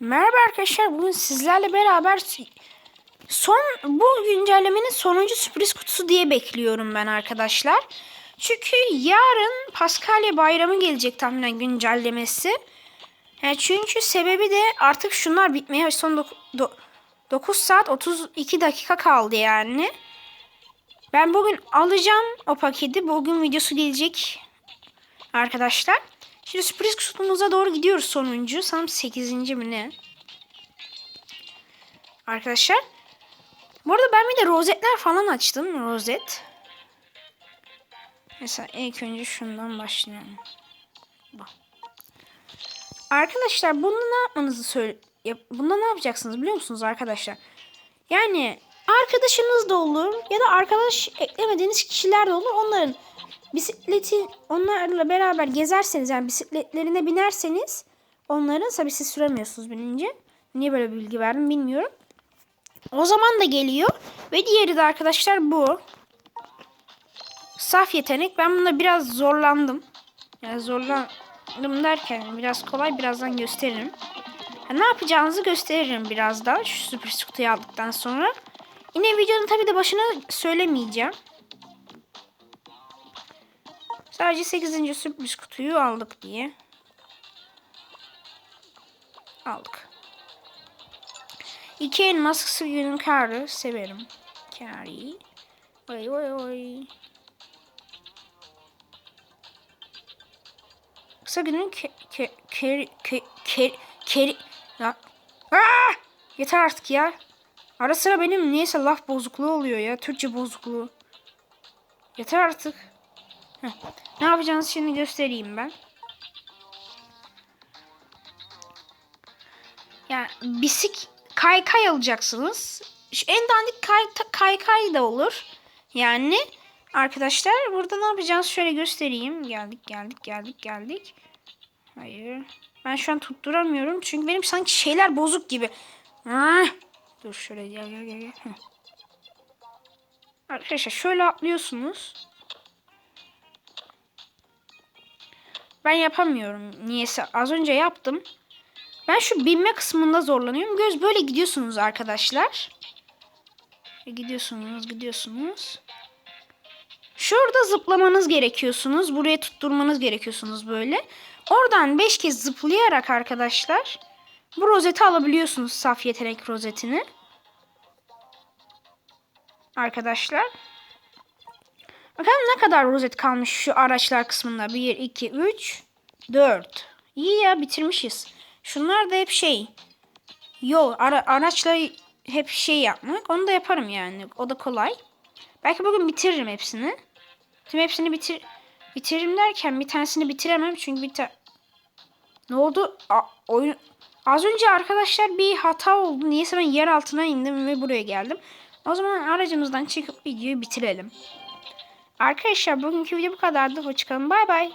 Merhaba arkadaşlar. Bugün sizlerle beraber son bu güncellemenin sonuncu sürpriz kutusu diye bekliyorum ben arkadaşlar. Çünkü yarın Paskalya Bayramı gelecek tahminen güncellemesi. Yani çünkü sebebi de artık şunlar bitmeye son 9 saat 32 dakika kaldı yani. Ben bugün alacağım o paketi. Bugün videosu gelecek arkadaşlar. Şimdi sürpriz kutumuza doğru gidiyoruz sonuncu. Sanırım 8. mi ne? Arkadaşlar. Bu arada ben bir de rozetler falan açtım. Rozet. Mesela ilk önce şundan başlayalım. Arkadaşlar bunu ne yapmanızı söyle... Ya, bunda ne yapacaksınız biliyor musunuz arkadaşlar? Yani arkadaşınız da olur ya da arkadaş eklemediğiniz kişiler de olur. Onların bisikleti onlarla beraber gezerseniz yani bisikletlerine binerseniz onların tabi siz süremiyorsunuz binince. Niye böyle bilgi verdim bilmiyorum. O zaman da geliyor. Ve diğeri de arkadaşlar bu. Saf yetenek. Ben bunda biraz zorlandım. Yani zorlandım derken biraz kolay birazdan gösteririm. Yani ne yapacağınızı gösteririm birazdan. Şu sürpriz kutuyu aldıktan sonra. Yine videonun tabi de başına söylemeyeceğim. Sadece 8. sürpriz kutuyu aldık diye. Aldık. İki elmas günün karı severim. Kari. Oy oy oy. Kısa günün ke ke ke ke ke ke ya. Aa! Yeter artık ya. Ara sıra benim niyeyse laf bozukluğu oluyor ya. Türkçe bozukluğu. Yeter artık. Heh. Ne yapacağınızı şimdi göstereyim ben. Yani bisik kaykay alacaksınız. Şu en dandik kay, kaykay da olur. Yani arkadaşlar burada ne yapacağız şöyle göstereyim. Geldik geldik geldik geldik. Hayır. Ben şu an tutturamıyorum. Çünkü benim sanki şeyler bozuk gibi. Ah. Dur şöyle gel gel gel. Arkadaşlar şöyle atlıyorsunuz. Ben yapamıyorum. Niyeyse az önce yaptım. Ben şu binme kısmında zorlanıyorum. Göz böyle gidiyorsunuz arkadaşlar. Gidiyorsunuz, gidiyorsunuz. Şurada zıplamanız gerekiyorsunuz. Buraya tutturmanız gerekiyorsunuz böyle. Oradan 5 kez zıplayarak arkadaşlar bu rozeti alabiliyorsunuz. Saf yetenek rozetini. Arkadaşlar. Bakalım ne kadar rozet kalmış şu araçlar kısmında. 1, 2, 3, 4. İyi ya bitirmişiz. Şunlar da hep şey. Yol ara, araçla hep şey yapmak. Onu da yaparım yani. O da kolay. Belki bugün bitiririm hepsini. Tüm hepsini bitir bitiririm derken bir tanesini bitiremem. Çünkü bir ta Ne oldu? A oyun Az önce arkadaşlar bir hata oldu. Niyeyse ben yer altına indim ve buraya geldim. O zaman aracımızdan çıkıp videoyu bitirelim. Arkadaşlar bugünkü video bu kadardı. Hoşçakalın. Bay bay.